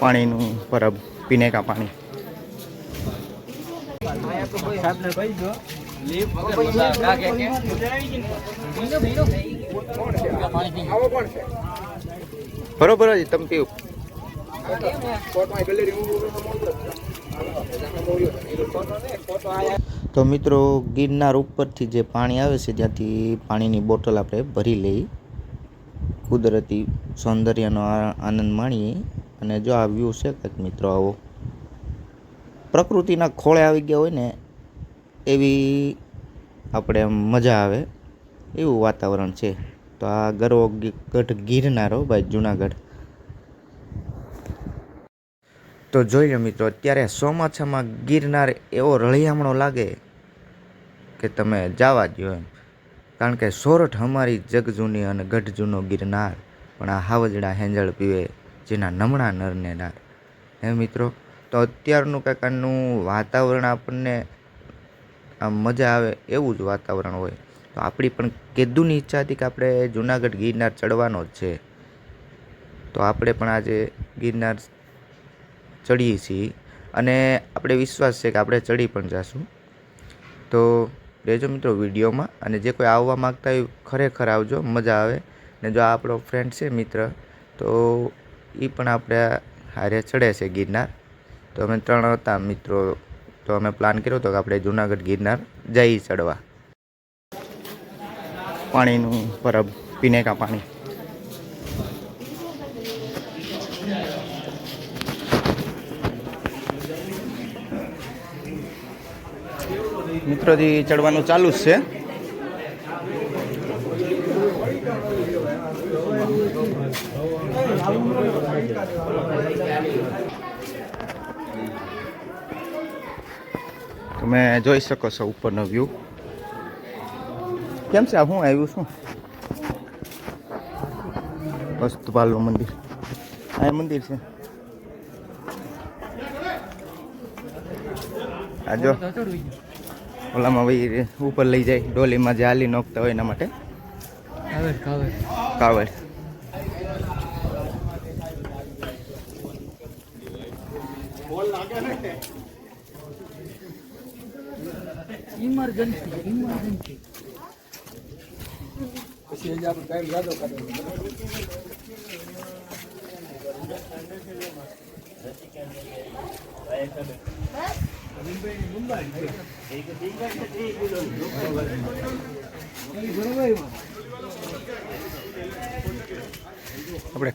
પાણીનું પરબ પીને કા પાણી. બરોબર તમે પીવું તો મિત્રો, ગિરનાર ઉપરથી જે પાણી આવે છે, ત્યાંથી પાણીની બોટલ આપણે ભરી લઈ કુદરતી સૌંદર્યનો આનંદ માણીએ અને જો આ વ્યૂ છે કંઈક મિત્રો આવો. પ્રકૃતિના ખોળે આવી ગયા હોય ને, એવી આપણે મજા આવે, એવું વાતાવરણ છે. તો આ ગરવો ગઢ ગિરનારો ભાઈ, જુનાગઢ. તો જોઈ લો મિત્રો, અત્યારે ચોમાસામાં ગિરનાર એવો રળિયામણો લાગે કે તમે જવા દો એમ. કારણ કે સોરઠ અમારી જગ જૂની અને ગઢ જૂનો ગિરનાર, પણ આ હાવજડા હેંજળ પીવે જેના નમણા નરને નાર હે મિત્રો, તો અત્યારનું કંઈક આનું વાતાવરણ આપણને આમ મજા આવે એવું જ વાતાવરણ હોય. તો આપણી પણ કેદુની ઈચ્છા હતી કે આપણે જુનાગઢ ગિરનાર ચડવાનો જ છે. તો આપણે પણ આજે ગિરનાર ચડીએ છીએ. અને આપણે વિશ્વાસ છે કે આપણે ચડી પણ જશું. તો રહેજો મિત્રો વિડીયોમાં અને જે કોઈ આવવા માગતા હોય ખરેખર આવજો, મજા આવે. ને જો આ આપણો ફ્રેન્ડ છે મિત્ર, તો એ પણ આપણે હારે ચડે છે ગિરનાર. તો અમે ત્રણ હતા મિત્રો, તો અમે પ્લાન કર્યો હતો કે આપણે જુનાગઢ ગિરનાર જઈ ચડવા. પાણીનું પરબ પીને કા પાણી? મિત્રોથી ચડવાનું ચાલુ જ છે. તમે જોઈ શકો છો ઉપરનો વ્યૂ કેમ છે? હું આવ્યું શું વસ્તુપાલનું મંદિર. આ મંદિર છે. આ જો. ઓલામાં ભાઈ ઉપર લઈ જાય ડોલીમાં જે હાલી નોખતા હોય એના માટે. કાવડ ઇમરજન્સી ઇમરજન્સી આપણે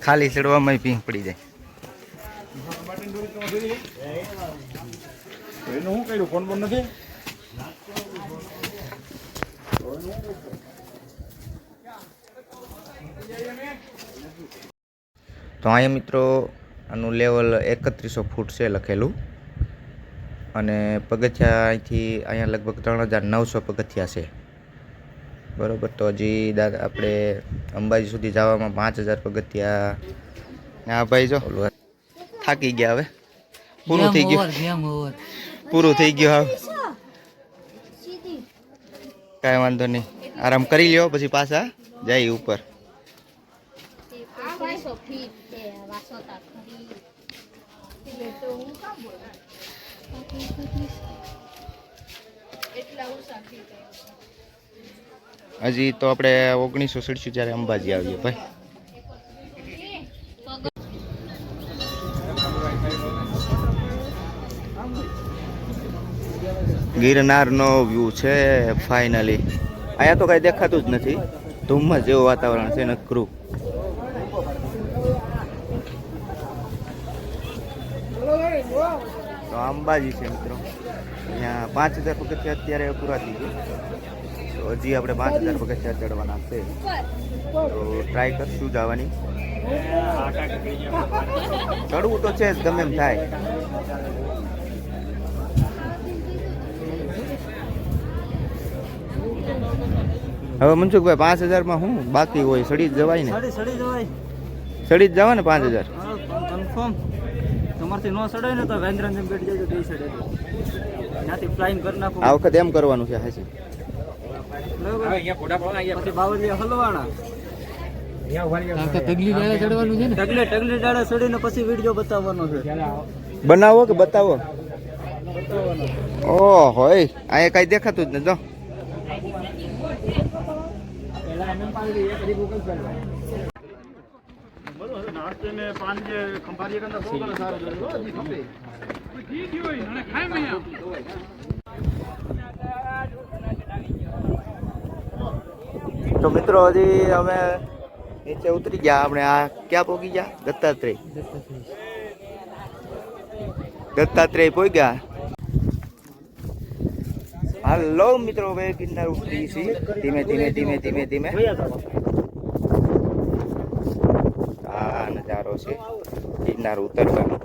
ખાલી ચડવામાં પીંગ પડી જાય. એનું શું કર્યું? ફોન પણ નથી? તો અહીંયા મિત્રો આનું લેવલ એકત્રીસો ફૂટ છે લખેલું. અને પગથિયા અહીંથી અહીંયા લગભગ ત્રણ હજાર નવસો પગથિયા છે. બરોબર તો હજી દાદા આપણે અંબાજી સુધી જવામાં પાંચ હજાર પગથિયા હા ભાઈ જો. થાકી ગયા હવે. પૂરું થઈ ગયું. પૂરું થઈ ગયું હવે કાંઈ વાંધો નહીં. આરામ કરી લ્યો પછી પાછા જાય ઉપર. હજી તો આપણે ઓગણીસો સડસું જ્યારે અંબાજી આવીએ ભાઈ. ગિરનારનો વ્યૂ છે ફાઇનલી અહીંયા તો કાંઈ દેખાતું જ નથી. ધુમ્મસ જેવું વાતાવરણ છે નકરું તો અંબાજી છે મિત્રો. અહીંયા પાંચ હજાર પગથિયા અત્યારે પૂરા થઈ ગયા. તો હજી આપણે પાંચ હજાર પગથિયા ચડવાના છે. તો ટ્રાય કરશું જવાની. ચડવું તો છે જ ગમે એમ થાય. હવે મનસુખભાઈ પાંચ હજારમાં શું બાકી હોય સડી જવાય ને? સડી સડી જવાય. સડી જ જવા ને પાંચ હજાર? કન્ફર્મ તમારથી નો સડે ને તો વેન્દ્રન જેમ બેઠી જાય તો સડે ત્યાંથી ફ્લાઇંગ કરી નાખો. આ વખત એમ કરવાનું છે બરાબર? પછી તગલી ડાળે ચડવાનું છે ને? ટગલે ટગલી ડાળે ચડીને પછી વીડિયો બતાવવાનો છે. બનાવો કે બતાવો? ઓહો અહીંયા કઈ દેખાતું જ તો મિત્રો, હજી અમે નીચે ઉતરી ગયા. આપણે આ ક્યાં પહોંચી ગયા? દત્તાત્રેય. દત્તાત્રેય હાલ હાલો મિત્રો હવે ગિરનાર ઉતરી છીએ ધીમે ધીમે ધીમે ધીમે ધીમે આ નજારો છે. ગિરનાર ઉતરવાનો